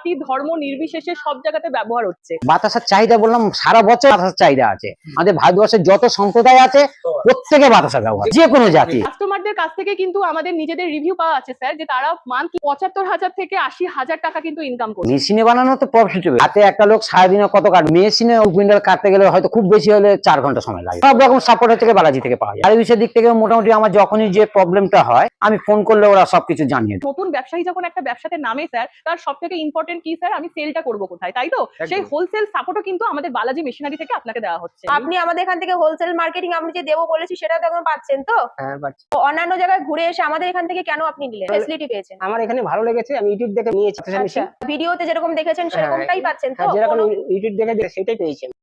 জাতি ধর্ম নির্বিশেষে সব জায়গাতে ব্যবহার হচ্ছে। বাতাসার চাহিদা বললাম সারা বছর বাতাসার চাহিদা আছে। আমাদের ভারতবর্ষের যত সম্প্রদায় আছে প্রত্যেকে বাতাসা ব্যবহার যে কোনো জাতি। কাস্টমারদের কাছ থেকে কিন্তু আমাদের নিজেদের রিভিউ পাওয়া আছে স্যার যে তারা মান্থ পঁচাত্তর হাজার থেকে আশি হাজার টাকা কিন্তু ইনকাম করছে। মেশিনে বানানো তো প্রফিটেবল হাতে একটা লোক সারাদিনে কত কাট মেশিনে কুইন্টাল কাটতে গেলে হয়তো খুব বেশি হলে চার ঘণ্টা সময় লাগে। সব রকম সাপোর্ট থেকে বালাজি থেকে পাওয়া যায়। আর বিষয়ের দিক থেকে মোটামুটি আমার যখনই যে প্রবলেমটা হয় আমি ফোন করলে ওরা সবকিছু জানিয়ে দেয়। নতুন ব্যবসায়ী যখন একটা ব্যবসাতে নামে স্যার তার সব থেকে ইম্পর্টেন্ট কি স্যার আমি সেলটা করব কোথায় তাই তো? সেই হোলসেল সাপোর্টও কিন্তু আমাদের বালাজি মেশিনারি থেকে আপনাকে দেওয়া হচ্ছে। আপনি আমাদের এখান থেকে হোলসেল মার্কেটিং আমি যে দেবো বলেছি সেটা তো এখন পাচ্ছেন তো? হ্যাঁ তো অন্যান্য জায়গায় ঘুরে এসে আমাদের এখান থেকে কেন আপনি নিলেন? ফেসিলিটি পেয়েছেন। আমার এখানে ভালো লেগেছে আমি ইউটিউব দেখে নিয়েছি আচ্ছা মেশিন ভিডিওতে যেরকম দেখেছেন সেরকমটাই পাচ্ছেন তো? হ্যাঁ যেরকম ইউটিউব দেখে সেটাই পেয়েছি আমি।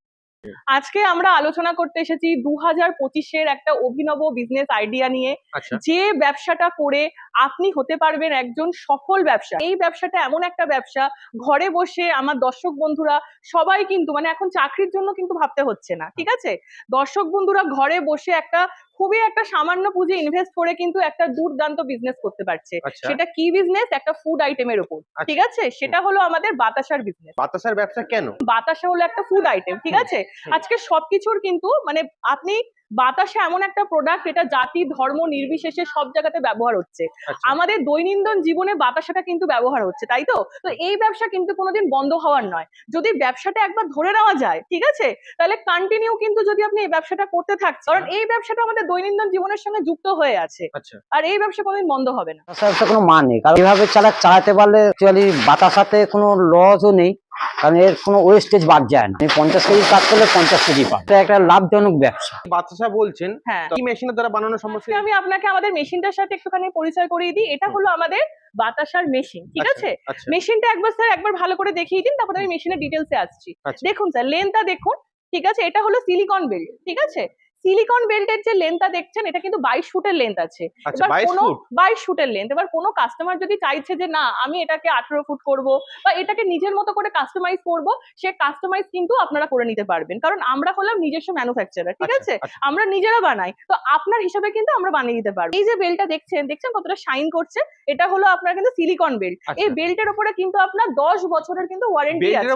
আজকে আমরা আলোচনা করতে এসেছি দু হাজার পঁচিশের একটা অভিনব বিজনেস আইডিয়া নিয়ে। আচ্ছা। যে ব্যবসাটা করে আপনি হতে পারবেন একজন সফল ব্যবসা। এই ব্যবসাটা এমন একটা ব্যবসা ঘরে বসে আমার দর্শক বন্ধুরা সবাই কিন্তু মানে এখন চাকরির জন্য কিন্তু ভাবতে হচ্ছে না ঠিক আছে? দর্শক বন্ধুরা ঘরে বসে একটা খুবই একটা সামান্য পুঁজি ইনভেস্ট করে কিন্তু একটা দুর্দান্ত বিজনেস করতে পারছে। আচ্ছা। সেটা কি বিজনেস একটা ফুড আইটেমের উপর। আচ্ছা। ঠিক আছে? সেটা হলো আমাদের বাতাসার বিজনেস বাতাসার ব্যবসা কেন? বাতাসা হলো একটা ফুড আইটেম ঠিক আছে? আজকে সবকিছুর কিন্তু মানে আপনি বাতাসা এমন একটা প্রোডাক্ট এটা জাতি ধর্ম নির্বিশেষে সব জায়গাতে ব্যবহার হচ্ছে। আচ্ছা। আমাদের দৈনন্দিন জীবনে বাতাসাটা কিন্তু ব্যবহার হচ্ছে তাই তো? তো এই ব্যবসা কিন্তু কোনোদিন বন্ধ হওয়ার নয়। যদি ব্যবসাটা একবার ধরে নেওয়া যায় ঠিক আছে? তাহলে কন্টিনিউ কিন্তু যদি আপনি এই ব্যবসাটা করতে থাকছেন কারণ এই ব্যবসাটা আমাদের দৈনন্দিন জীবনের সঙ্গে যুক্ত হয়ে আছে। আচ্ছা। আর এই ব্যবসা কোনোদিন বন্ধ হবে না। কোনো মান নেই কারণ এইভাবে চালা চালাতে পারলে অ্যাকচুয়ালি বাতাসাতে কোনো লসও নেই। কারণ এর কোনো ওয়েস্টেজ বাদ যায় না। আমি পঞ্চাশ কেজি কাজ করলে পঞ্চাশ কেজি পাবো। এটা একটা লাভজনক ব্যবসা। বাতাসা বলছেন হ্যাঁ। কি মেশিনের দ্বারা বানানো সম্ভব? আজকে আমি আপনাকে আমাদের মেশিনটার সাথে একটুখানি পরিচয় করিয়ে দিই। এটা হলো আমাদের বাতাসার মেশিন ঠিক আছে? আচ্ছা। মেশিনটা একবার স্যার একবার ভালো করে দেখিয়ে দিন তারপরে আমি মেশিনের ডিটেলসে আসছি। আচ্ছা। দেখুন স্যার লেন্থটা দেখুন ঠিক আছে? এটা হলো সিলিকন বেল্ট ঠিক আছে? সিলিকন বেল্টের যে লেন্থটা দেখছেন এটা কিন্তু বাইশ ফুটের লেন্থ আছে। আচ্ছা এবার বাইশ কোনো বাইশ ফুটের লেন্থ এবার কোনো কাস্টমার যদি চাইছে যে না আমি এটাকে আঠেরো ফুট করব বা এটাকে নিজের মতো করে কাস্টমাইজ করব সে কাস্টমাইজ কিন্তু আপনারা করে নিতে পারবেন। কারণ আমরা হলাম নিজস্ব ম্যানুফ্যাকচারার ঠিক আচ্ছা, আছে? আচ্ছা। আমরা নিজেরা বানাই। তো আপনার হিসাবে কিন্তু আমরা বানিয়ে দিতে পারব। এই যে বেলটা দেখছেন দেখছেন কতটা শাইন করছে? এটা হলো আপনার কিন্তু সিলিকন বেল্ট। এই বেল্টের উপরে কিন্তু আপনার দশ বছরের কিন্তু ওয়ারেন্টি আছে।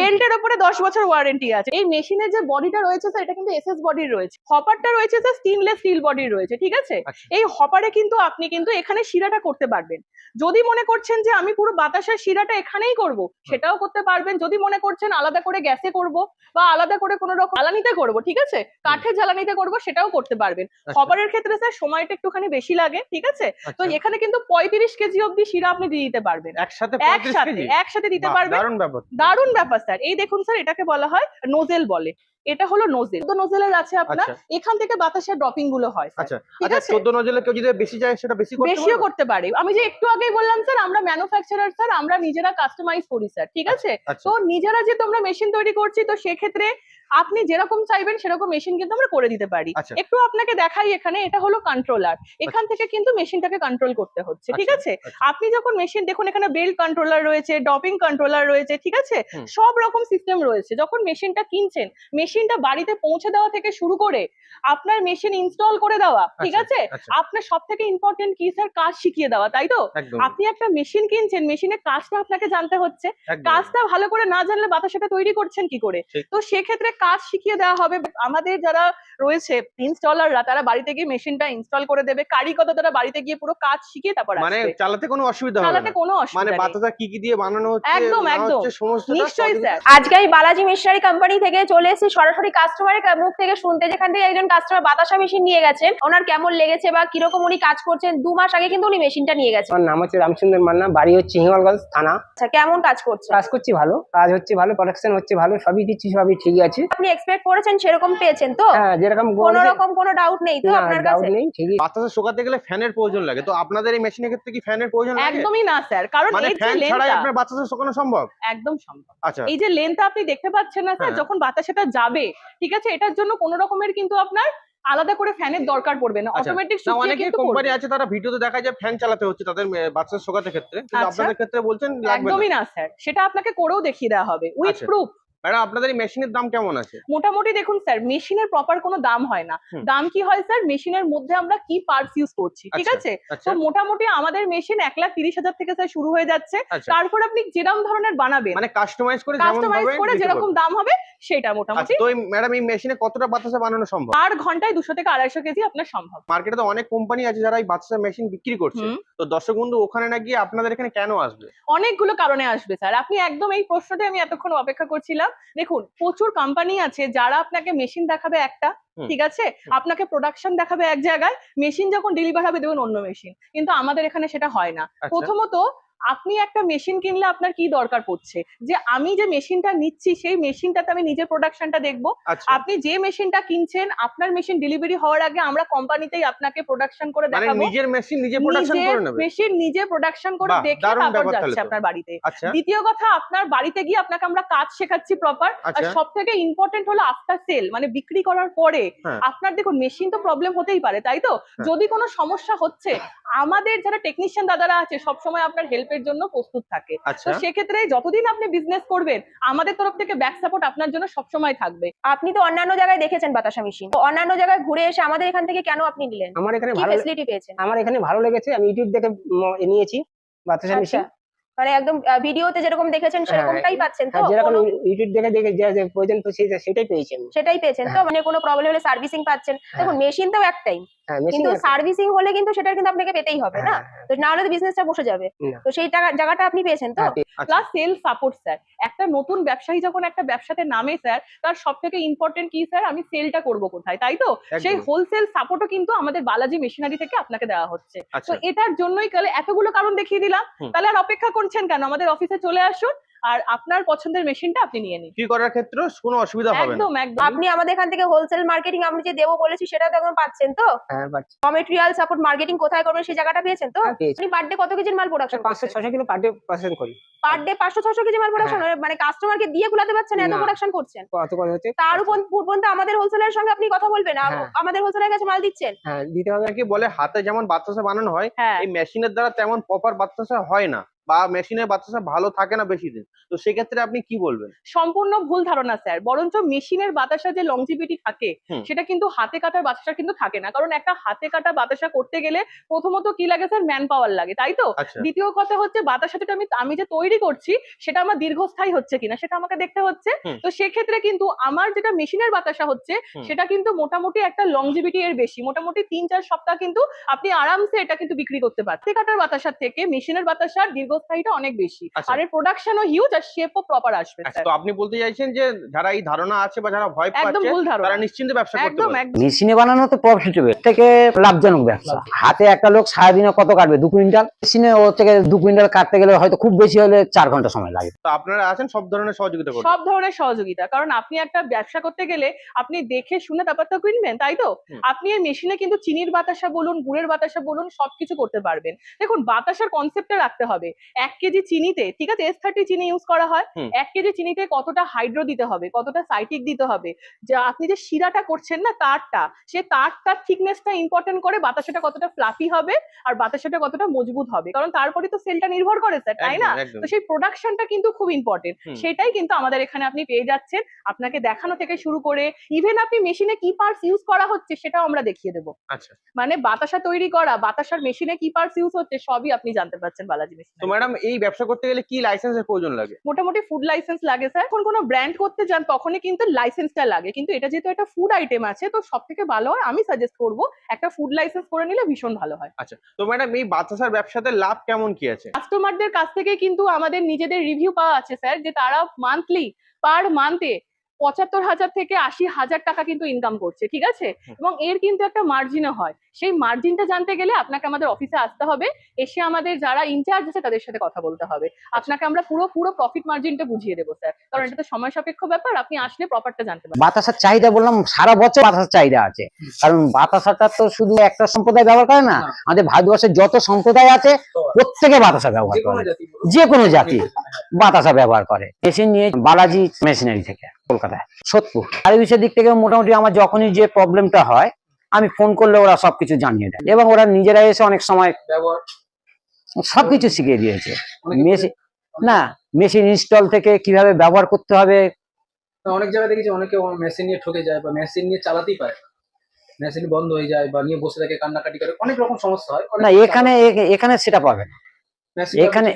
বেল্টের উপরে দশ বছরের ওয়ারেন্টি আছে। এই মেশিনের যে বডিটা রয়েছে স্যার এটা কিন্তু এসএস বডির রয়েছে। হপারটা রয়েছে স্যার স্টেনলেস স্টিল বডির রয়েছে ঠিক আছে? আচ্ছা। এই হপারে কিন্তু আপনি কিন্তু এখানে শিরাটা করতে পারবেন। যদি মনে করছেন যে আমি পুরো বাতাসের শিরাটা এখানেই করব সেটাও করতে পারবেন। যদি মনে করছেন আলাদা করে গ্যাসে করব বা আলাদা করে কোনো রকম জ্বালানিতে করব ঠিক আছে? কাঠের জ্বালানিতে করব সেটাও করতে পারবেন। আচ্ছা, হপারের ক্ষেত্রে স্যার সময়টা একটুখানি বেশি লাগে ঠিক আছে? তো আচ্ছা। এখানে কিন্তু পঁয়ত্রিশ কেজি অব্দি শিরা আপনি দিয়ে দিতে পারবেন। একসাথে একসাথে একসাথে দিতে পারবেন। দারুণ ব্যাপার। দারুণ ব্যাপার স্যার এই দেখুন স্যার এটাকে বলা হয় নোজেল বলে। এটা হলো নোজেল তো নোজেলের আছে আপনার। আচ্ছা। এখান থেকে বাতাসের ড্রপিংগুলো হয়। আচ্ছা। ঠিক আচ্ছা আছে? নোজেলে নজলে কেউ যদি বেশি যায় সেটা বেশি করতে বেশিও করতে পারে। আমি যে একটু আগেই বললাম স্যার আমরা ম্যানুফ্যাকচারার স্যার আমরা নিজেরা কাস্টমাইজ করি স্যার। ঠিক আছে? আচ্ছা। তো নিজেরা যে তোমরা মেশিন তৈরি করছি তো সেক্ষেত্রে আপনি যেরকম চাইবেন সেরকম মেশিন কিন্তু আমরা করে দিতে পারি। আচ্ছা। একটু আপনাকে দেখাই এখানে এটা হলো কন্ট্রোলার এখান থেকে কিন্তু মেশিনটাকে কন্ট্রোল করতে হচ্ছে ঠিক আচ্ছা, আছে? আচ্ছা। আপনি যখন মেশিন দেখুন এখানে বেল্ট কন্ট্রোলার রয়েছে ডপিং কন্ট্রোলার রয়েছে ঠিক আছে? সব রকম সিস্টেম রয়েছে। যখন মেশিনটা কিনছেন মেশিনটা বাড়িতে পৌঁছে দেওয়া থেকে শুরু করে আপনার মেশিন ইনস্টল করে দেওয়া ঠিক আচ্ছা, আছে? আচ্ছা। আপনার সব থেকে ইম্পর্টেন্ট কি স্যার কাজ শিখিয়ে দেওয়া তাই তো? আপনি একটা মেশিন কিনছেন মেশিনের কাজটা আপনাকে জানতে হচ্ছে। কাজটা ভালো করে না জানলে বাতাসাটা তৈরি করছেন কি করে? তো সেক্ষেত্রে কাজ শিখিয়ে দেওয়া হবে। আমাদের যারা রয়েছে ইনস্টলাররা তারা বাড়িতে গিয়ে মেশিনটা ইনস্টল করে দেবে। কারিগর তারা বাড়িতে গিয়ে পুরো কাজ শিখিয়ে তারপর মানে চালাতে কোনো অসুবিধা হবে চালাতে কোনো মানে অসুবিধা নেই। বাতাসা কি কি দিয়ে বানানো হচ্ছে একদম, একদম। সমস্ত নিশ্চয়ই স্যার। আজকে আমি বালাজি মিশনারি কোম্পানি থেকে চলে এসেছি সরাসরি কাস্টমারের মুখ থেকে শুনতে যেখান থেকে একজন কাস্টমার বাতাসা মেশিন নিয়ে গেছেন। ওনার কেমন লেগেছে বা কীরকম উনি কাজ করছেন? দু মাস আগে কিন্তু উনি মেশিনটা নিয়ে গেছেন। আমার নাম হচ্ছে রামচন্দ্র মান্না বাড়ি হচ্ছে হিমালগঞ্জ থানা। আচ্ছা কেমন কাজ করছে কাজ করছি ভালো কাজ হচ্ছে ভালো প্রোডাকশন হচ্ছে ভালো সবই দিচ্ছি সবই ঠিকই আছে। আপনি এক্সপেক্ট করেছেন সেরকম পেয়েছেন তো? হ্যাঁ যেরকম কোনো রকম কোনো ডাউট নেই তো আপনার কাছে? নেই ঠিকই। বাতাসা শোকাতে গেলে ফ্যানের প্রয়োজন লাগে। তো আপনাদের এই মেশিনের ক্ষেত্রে কি ফ্যানের প্রয়োজন লাগে? একদমই না স্যার। কারণ মানে এই যে ফ্যান ছাড়াই আপনার বাতাসা শোকানো সম্ভব? একদম সম্ভব। আচ্ছা। এই যে লেনটা আপনি দেখতে পাচ্ছেন না স্যার হ্যাঁ। যখন বাতাসাটা যাবে ঠিক আছে? এটার জন্য কোনো রকমের কিন্তু আপনার আলাদা করে ফ্যানের দরকার পড়বে না। আচ্ছা। অটোমেটিক না অনেকে কোম্পানি আছে তারা ভিডিওতে দেখা যায় ফ্যান চালাতে হচ্ছে তাদের বাতাসা শোকাতে ক্ষেত্রে। কিন্তু আচ্ছা। আপনাদের ক্ষেত্রে বলছেন লাগবে না। একদমই না স্যার। সেটা আপনাকে করেও দেখিয়ে দেওয়া হবে। উইথ আচ্ছা। প্রুফ ম্যাডাম আপনাদের এই মেশিনের দাম কেমন আছে? মোটামুটি দেখুন স্যার মেশিনের প্রপার কোনো দাম হয় না। দাম কি হয় স্যার? মেশিনের মধ্যে আমরা কি পার্টস ইউজ করছি ঠিক আচ্ছা, আছে? আচ্ছা। তো মোটামুটি আমাদের মেশিন এক লাখ তিরিশ হাজার থেকে স্যার শুরু হয়ে যাচ্ছে। আচ্ছা। তারপর আপনি যেরকম ধরনের বানাবেন মানে কাস্টমাইজ করে কাস্টমাইজ করে যেরকম দাম হবে সেটা মোটামুটি। তো ম্যাডাম এই মেশিনে কতটা বাতাসা বানানো সম্ভব? আর ঘন্টায় দুশো থেকে আড়াইশো কেজি আপনার সম্ভব। মার্কেটে তো অনেক কোম্পানি আছে যারা এই বাতাসা মেশিন বিক্রি করছে। তো দর্শক বন্ধু ওখানে না গিয়ে আপনাদের এখানে কেন আসবে? অনেকগুলো কারণে আসবে স্যার। আপনি একদম এই প্রশ্নটা আমি এতক্ষণ অপেক্ষা করছিলাম। দেখুন প্রচুর কোম্পানি আছে যারা আপনাকে মেশিন দেখাবে একটা ঠিক আছে? আপনাকে প্রোডাকশন দেখাবে এক জায়গায় মেশিন যখন ডেলিভার হবে দেবেন অন্য মেশিন কিন্তু আমাদের এখানে সেটা হয় না। আচ্ছা। প্রথমত আপনি একটা মেশিন কিনলে আপনার কি দরকার পড়ছে? যে আমি যে মেশিনটা নিচ্ছি সেই মেশিনটাতে আমি নিজের প্রোডাকশনটা দেখব। আচ্ছা। আপনি যে মেশিনটা কিনছেন আপনার মেশিন ডেলিভারি হওয়ার আগে আমরা কোম্পানিতেই আপনাকে প্রোডাকশন করে মানে দেখাবো। নিজের মেশিন নিজে প্রোডাকশন করে নেবে? মেশিন নিজে প্রোডাকশন করে দেখে তারপর যাচ্ছে আপনার বাড়িতে। আচ্ছা। দ্বিতীয় কথা আপনার বাড়িতে গিয়ে আপনাকে আমরা কাজ শেখাচ্ছি প্রপার আর সব থেকে ইম্পর্টেন্ট হলো আফটার সেল মানে বিক্রি করার পরে। হ্যাঁ। আপনার দেখুন মেশিন তো প্রবলেম হতেই পারে তাই তো? হ্যাঁ। যদি কোনো সমস্যা হচ্ছে আমাদের যারা টেকনিশিয়ান দাদারা আছে সবসময় আপনার হেল্পের জন্য প্রস্তুত থাকে। তো আচ্ছা। সেক্ষেত্রে যতদিন আপনি বিজনেস করবেন আমাদের তরফ থেকে ব্যাক সাপোর্ট আপনার জন্য সবসময় থাকবে। আপনি তো অন্যান্য জায়গায় দেখেছেন বাতাসা মেশিন তো অন্যান্য জায়গায় ঘুরে এসে আমাদের এখান থেকে কেন আপনি নিলেন? আমার এখানে ভালো ফ্যাসিলিটি পেয়েছেন? আমার এখানে ভালো লেগেছে আমি ইউটিউব দেখে এ নিয়েছি বাতাসা আচ্ছা। মেশিন মানে একদম ভিডিওতে যেরকম দেখেছেন সেরকমটাই পাচ্ছেন তো? হ্যাঁ যেরকম ইউটিউব দেখে দেখে যা যা প্রয়োজন তো সেই- সেটাই পেয়েছি আমি সেটাই পেয়েছেন হ্যাঁ। তো মানে কোনো প্রবলেম হলে সার্ভিসিং পাচ্ছেন। দেখুন মেশিন তো একটাই হ্যাঁ মেশিন কিন্তু সার্ভিসিং হলে কিন্তু সেটা কিন্তু আপনাকে পেতেই হবে না? তো না হলে তো বিজনেসটা বসে যাবে। তো সেই টাকা জায়গাটা আপনি পেয়েছেন তো? প্লাস সেল সাপোর্ট স্যার একটা নতুন ব্যবসায়ী যখন একটা ব্যবসাতে নামে স্যার তার সব থেকে ইম্পর্টেন্ট কি স্যার আমি সেলটা করব কোথায় তাই তো? সেই। হোলসেল সাপোর্টও কিন্তু আমাদের বালাজি মেশিনারি থেকে আপনাকে দেওয়া হচ্ছে। তো আচ্ছা। এটার জন্যই কালে এতগুলো কারণ দেখিয়ে দিলাম। তাহলে আর অপেক্ষা করছেন কেন? আমাদের অফিসে চলে আসুন আর আপনার পছন্দের মেশিনটা আপনি নিয়ে নিন। বিক্রি করার ক্ষেত্রে কোনো অসুবিধা হবে না। একদম একদম। আপনি আমাদের এখান থেকে হোলসেল মার্কেটিং আমি যে দেবো বলেছি সেটা তো এখন পাচ্ছেন তো? হ্যাঁ পাচ্ছি। র মেটেরিয়াল সাপোর্ট মার্কেটিং কোথায় করবেন সেই জায়গাটা পেয়েছেন তো? হ্যাঁ, পেয়েছি। আপনি পার ডে কত কেজির মাল প্রোডাকশন পাঁচশো ছশো কিলো পার ডে প্রসেসিং করি। পার ডে পাঁচশো ছশো কেজি মাল প্রোডাকশন মানে কাস্টমারকে দিয়ে গুলাতে পারছেন এত না। প্রোডাকশন করছেন? কত কত হচ্ছে? তার উপর পূর্বন্ত আমাদের হোলসেলের সঙ্গে আপনি কথা বলবেন। আম- হ্যাঁ। আমাদের হোলসেলের কাছে মাল দিচ্ছেন? হ্যাঁ দিতে হবে কি বলে হাতে যেমন বাতাসা বানানো হয় হ্যাঁ। এই মেশিনের দ্বারা তেমন প্রপার বাতাসা হয় না। বা মেশিনের বাতাসা ভালো থাকে না বেশি দিন। তো সেক্ষেত্রে আপনি কি বলবেন? সম্পূর্ণ ভুল ধারণা স্যার। বরঞ্চ মেশিনের বাতাসা যে লংজিভিটি থাকে সেটা কিন্তু হাতে কাটার বাতাসা কিন্তু থাকে না। কারণ একটা হাতে কাটা বাতাসা করতে গেলে প্রথমত কি লাগে স্যার? ম্যান পাওয়ার লাগে তাই তো? আচ্ছা। দ্বিতীয় কথা হচ্ছে বাতাসাটা আমি আমি যে তৈরি করছি সেটা আমার দীর্ঘস্থায়ী হচ্ছে কিনা সেটা আমাকে দেখতে হচ্ছে। তো সেক্ষেত্রে কিন্তু আমার যেটা মেশিনের বাতাসা হচ্ছে সেটা কিন্তু মোটামুটি একটা লংজিভিটি এর বেশি। মোটামুটি তিন চার সপ্তাহ কিন্তু আপনি আরামসে এটা কিন্তু বিক্রি করতে পারছেন হাতে কাটার বাতাসার থেকে মেশিনের বাতাসার দীর্ঘস্থায়ীটা অনেক বেশি। আচ্ছা। আর এর প্রোডাকশনও হিউজ আর শেপও প্রপার আসবে আচ্ছা, তো আপনি বলতে চাইছেন যে যারা এই ধারণা আছে বা যারা ভয় একদম পাচ্ছে ভুল ধারণা। তারা নিশ্চিন্তে ব্যবসা করতে একদম পারে। একদম। মেশিনে বানানো তো প্রফিটেবল থেকে লাভজনক ব্যবসা। হাতে একটা লোক সারাদিনে কত কাটবে? দু কুইন্টাল? মেশিনে ও থেকে দু কুইন্টাল কাটতে গেলে হয়তো খুব বেশি হলে চার ঘণ্টা সময় লাগে। তো আপনারা আছেন সব ধরনের সহযোগিতা করবেন। সব ধরনের সহযোগিতা কারণ আপনি একটা ব্যবসা করতে গেলে আপনি দেখে শুনে তারপর তো কিনবেন তাই তো? আপনি এই মেশিনে কিন্তু চিনির বাতাসা বলুন গুড়ের বাতাসা বলুন সবকিছু করতে পারবেন। দেখুন বাতাসার কনসেপ্টটা রাখতে হবে। এক কেজি চিনিতে ঠিক আছে? এস থার্টি চিনি ইউজ করা হয়। এক কেজি চিনিতে কতটা হাইড্রো দিতে হবে? কতটা সাইটিক দিতে হবে? যা আপনি যে শিরাটা করছেন না তারটা সে তারটার থিকনেসটা ইম্পর্টেন্ট করে বাতাসাটা কতটা ফ্লাফি হবে আর বাতাসাটা কতটা মজবুত হবে। কারণ তারপরে তো সেলটা নির্ভর করে স্যার তাই না। তো সেই প্রোডাকশনটা কিন্তু খুব ইম্পর্টেন্ট সেটাই কিন্তু আমাদের এখানে আপনি পেয়ে যাচ্ছেন। আপনাকে দেখানো থেকে শুরু করে ইভেন আপনি মেশিনে কি পার্টস ইউজ করা হচ্ছে সেটাও আমরা দেখিয়ে দেবো। আচ্ছা। মানে বাতাসা তৈরি করা বাতাসার মেশিনে কি পার্টস ইউজ হচ্ছে সবই আপনি জানতে পারছেন বালাজি মেশিন ম্যাডাম এই ব্যবসা করতে গেলে কি লাইসেন্সের প্রয়োজন লাগে? মোটামুটি ফুড লাইসেন্স লাগে স্যার যখন কোনো ব্র্যান্ড করতে যান তখনই কিন্তু লাইসেন্সটা লাগে। কিন্তু এটা যেহেতু একটা ফুড আইটেম আছে তো সব থেকে ভালো হয় আমি সাজেস্ট করব একটা ফুড লাইসেন্স করে নিলে ভীষণ ভালো হয়। আচ্ছা তো ম্যাডাম এই বাতাসার ব্যবসাতে লাভ কেমন কি আছে? কাস্টমারদের কাছ থেকে কিন্তু আমাদের নিজেদের রিভিউ পাওয়া আছে স্যার যে তারা মান্থলি পার মান্থে পঁচাত্তর হাজার থেকে আশি হাজার টাকা কিন্তু ইনকাম করছে ঠিক আছে? এবং এর কিন্তু একটা মার্জিনও হয়। সেই মার্জিনটা জানতে গেলে আপনাকে আমাদের অফিসে আসতে হবে এসে আমাদের যারা ইনচার্জ আছে তাদের সাথে কথা বলতে হবে। আপনাকে আমরা পুরো পুরো প্রফিট মার্জিনটা বুঝিয়ে দেবো স্যার। কারণ এটা তো সময় সাপেক্ষ ব্যাপার আপনি আসলে প্রপারটা জানতে পারবেন। বাতাসার চাহিদা বললাম সারা বছর বাতাসার চাহিদা আছে। কারণ বাতাসাটা তো শুধু একটা সম্প্রদায় ব্যবহার করে না আমাদের ভারতবর্ষের যত সম্প্রদায় আছে প্রত্যেকে বাতাসা ব্যবহার করে। যে কোনো জাতি বাতাসা ব্যবহার করে। মেশিন নিয়ে বালাজি মেশিনারি থেকে। কলকাতায়। সোদপুর সার্ভিসের দিক থেকে মোটামুটি আমার যখনই যে প্রবলেমটা হয় আমি ফোন করলে ওরা সবকিছু জানিয়ে দেয়। এবং ওরা নিজেরা এসে অনেক সময় সবকিছু শিখিয়ে দিয়েছে। মেশিন না মেশিন ইনস্টল থেকে কীভাবে ব্যবহার করতে হবে। অনেক জায়গায় দেখেছি অনেকে মেশিন নিয়ে ঠকে যায় বা মেশিন নিয়ে চালাতেই পারে। মেশিন বন্ধ হয়ে যায় বা নিয়ে বসে থাকে কান্নাকাটি করে। অনেক রকম সমস্যা হয়। না এখানে এখানে সেটা পাবে না। এখানে।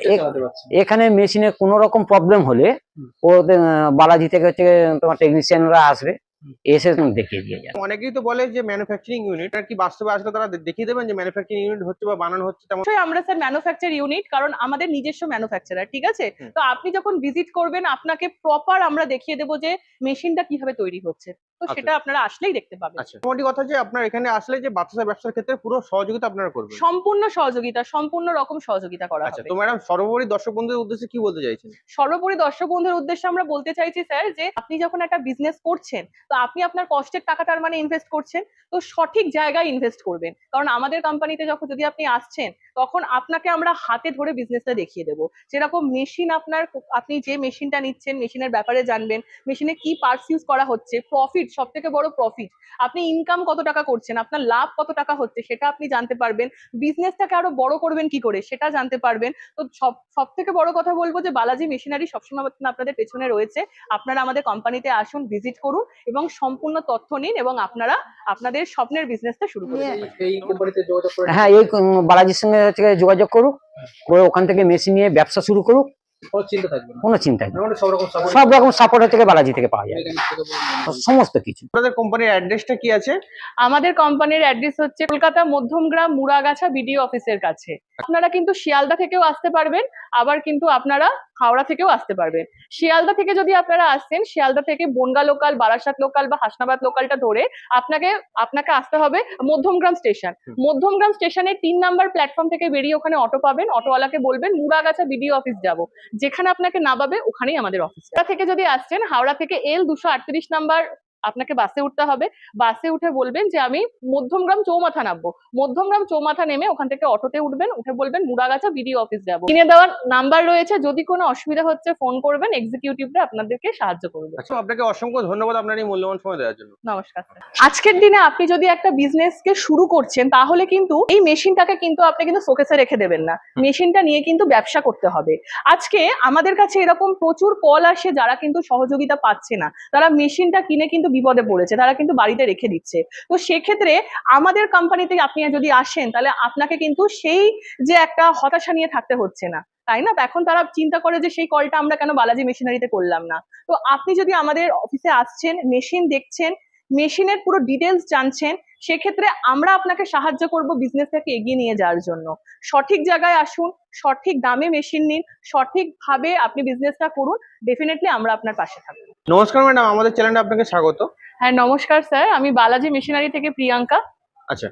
এখানে মেশিনে কোনো রকম প্রবলেম হলে আহ, বালাজি থেকে হচ্ছে তোমার টেকনিশিয়ানরা আসবে এসে তুমি দেখিয়ে দিয়ে যাবে। অনেকেই তো বলে যে ম্যানুফ্যাকচারিং ইউনিট আর কি বাস্তবে আসলে তারা দেখিয়ে দেবেন যে ম্যানুফ্যাকচারিং ইউনিট হচ্ছে বা বানানো হচ্ছে তেমন। অবশ্যই আমরা স্যার ম্যানুফ্যাকচার ইউনিট কারণ আমাদের নিজস্ব ম্যানুফ্যাকচারার ঠিক আছে? তো আপনি যখন ভিজিট করবেন আপনাকে প্রপার আমরা দেখিয়ে দেবো যে মেশিনটা কীভাবে তৈরি হচ্ছে। তো আচ্ছা। সেটা আপনারা আসলেই দেখতে পাবেন। আচ্ছা। মোটামুটি কথা যে আপনার এখানে আসলে যে বাচ্চা ব্যবসার ক্ষেত্রে পুরো সহযোগিতা আপনারা করবেন? সম্পূর্ণ সহযোগিতা সম্পূর্ণ রকম সহযোগিতা করা আচ্ছা হবে। তো ম্যাডাম সর্বোপরি দর্শক বন্ধুদের উদ্দেশ্যে কি বলতে চাইছেন? সর্বোপরি দর্শক বন্ধুর উদ্দেশ্যে আমরা বলতে চাইছি স্যার যে আপনি যখন একটা বিজনেস করছেন তো আপনি আপনার কষ্টের টাকাটার মানে ইনভেস্ট করছেন তো সঠিক জায়গায় ইনভেস্ট করবেন। কারণ আমাদের কোম্পানিতে যখন যদি আপনি আসছেন তখন আপনাকে আমরা হাতে ধরে বিজনেসটা দেখিয়ে দেবো। যেরকম মেশিন আপনার আপনি যে মেশিনটা নিচ্ছেন মেশিনের ব্যাপারে জানবেন মেশিনে কি পার্টস ইউজ করা হচ্ছে প্রফিট সব থেকে বড় প্রফিট আপনি ইনকাম কত টাকা করছেন আপনার লাভ কত টাকা হচ্ছে সেটা আপনি জানতে পারবেন বিজনেসটাকে আরও বড় করবেন কি করে সেটা জানতে পারবেন তো সব সব থেকে বড় কথা বলব যে বালাজি মেশিনারি সবসময় আপনাদের পেছনে রয়েছে আপনারা আমাদের কোম্পানিতে আসুন ভিজিট করুন এবং সম্পূর্ণ তথ্য নিন এবং আপনারা আপনাদের স্বপ্নের বিজনেসটা শুরু করুন করে হ্যাঁ এই বালাজির সঙ্গে যোগাযোগ করুক করে ওখান থেকে মেশিন নিয়ে ব্যবসা শুরু করুক কোনো চিন্তা না। কোনো নেই সব রকম সব রকম সাপোর্ট থেকে বালাজি থেকে পাওয়া যায় সমস্ত কিছু। আপনাদের কোম্পানির অ্যাড্রেসটা কি আছে? আমাদের কোম্পানির অ্যাড্রেস হচ্ছে কলকাতা মধ্যমগ্রাম মুরাগাছা বিডিও অফিসের কাছে। আপনারা কিন্তু শিয়ালদা থেকেও আসতে পারবেন আবার কিন্তু আপনারা হাওড়া থেকেও আসতে পারবেন। শিয়ালদা থেকে যদি আপনারা আসছেন শিয়ালদা থেকে বনগা লোকাল বারাসাত লোকাল বা হাসনাবাদ লোকালটা ধরে আপনাকে আপনাকে আসতে হবে মধ্যমগ্রাম স্টেশন মধ্যমগ্রাম স্টেশনের তিন নাম্বার প্ল্যাটফর্ম থেকে বেরিয়ে ওখানে অটো পাবেন অটোওয়ালাকে বলবেন মুড়াগাছা বিডিও অফিস যাব। যেখানে আপনাকে নামাবে ওখানেই আমাদের অফিস থেকে যদি আসছেন হাওড়া থেকে এল দুশো আটত্রিশ নাম্বার আপনাকে বাসে উঠতে হবে। বাসে উঠে বলবেন যে আমি মধ্যমগ্রাম চৌমাথা নামবো। মধ্যমগ্রাম চৌমাথা নেমে ওখান থেকে অটোতে উঠবেন উঠে বলবেন মুড়াগাছা বিডিও অফিস যাব। কিনে দেওয়ার নাম্বার রয়েছে। যদি কোনো অসুবিধা হচ্ছে ফোন করবেন এক্সিকিউটিভরা আপনাদেরকে সাহায্য করবে। আচ্ছা আপনাকে অসংখ্য ধন্যবাদ আপনার এই মূল্যবান সময় দেওয়ার জন্য। নমস্কার আজকের দিনে আপনি যদি একটা বিজনেসকে শুরু করছেন তাহলে কিন্তু এই মেশিনটাকে কিন্তু আপনি কিন্তু শোকেসে রেখে দেবেন না। মেশিনটা নিয়ে কিন্তু ব্যবসা করতে হবে। আজকে আমাদের কাছে এরকম প্রচুর কল আসে যারা কিন্তু সহযোগিতা পাচ্ছে না। তারা মেশিনটা কিনে কিন্তু বিপদে পড়েছে, তারা কিন্তু বাড়িতে রেখে দিচ্ছে। তো সেক্ষেত্রে আমাদের কোম্পানিতে আপনি যদি আসেন, তাহলে আপনাকে কিন্তু সেই যে একটা হতাশা নিয়ে থাকতে হচ্ছে না, তাই না? এখন তারা চিন্তা করে যে সেই কলটা আমরা কেন বালাজি মেশিনারিতে করলাম না। তো আপনি যদি আমাদের অফিসে আসছেন মেশিন দেখছেন মেশিনের পুরো ডিটেলস জানছেন সেক্ষেত্রে আমরা আপনাকে সাহায্য করব বিজনেসটাকে এগিয়ে নিয়ে যাওয়ার জন্য। সঠিক জায়গায় আসুন সঠিক দামে মেশিন নিন সঠিকভাবে আপনি বিজনেসটা করুন ডেফিনেটলি আমরা আপনার পাশে থাকব। নমস্কার ম্যাডাম আমাদের চ্যানেলে আপনাকে স্বাগত। হ্যাঁ নমস্কার স্যার আমি বালাজি মেশিনারি থেকে প্রিয়াঙ্কা। আচ্ছা